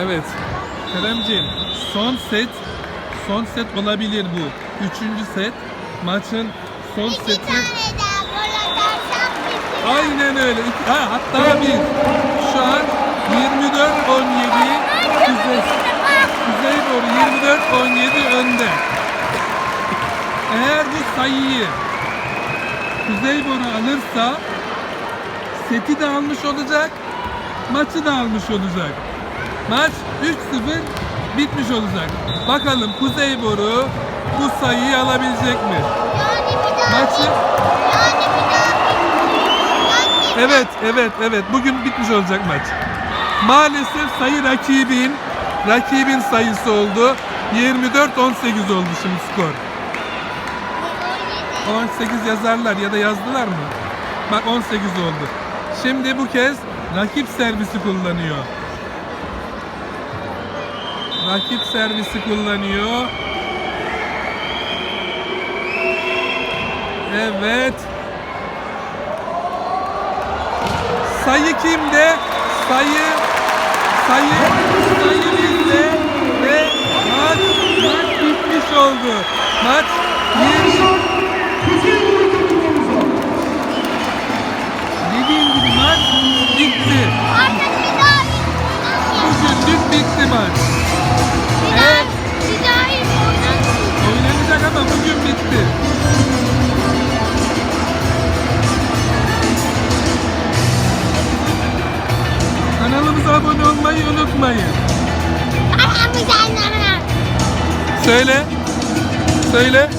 Evet. Keremciğim son set son set olabilir bu. Üçüncü set. Maçın son İki seti. tane daha gol atarsam bitiyor. Aynen öyle. İki- Ha, hatta bir. Şu an 24-17 Kuzey, Kuzey doğru 24-17 önde. Eğer bu sayıyı Kuzeyboru alırsa seti de almış olacak, maçı da almış olacak. Maç 3-0 bitmiş olacak. Bakalım Kuzeyboru bu sayıyı alabilecek mi? Yani bir daha Maçı Yani bir daha Yani Evet, evet, evet. Bugün bitmiş olacak maç. Maalesef sayı rakibin, rakibin sayısı oldu. 24-18 oldu şimdi skor. 18 yazarlar ya da yazdılar mı? Bak 18 oldu. Şimdi bu kez rakip servisi kullanıyor. Rakip servisi kullanıyor. Evet. Sayı kimde? Sayı sayı sayı bizde ve maç maç bitmiş oldu. Maç abone olmayı unutmayın. Söyle. Söyle.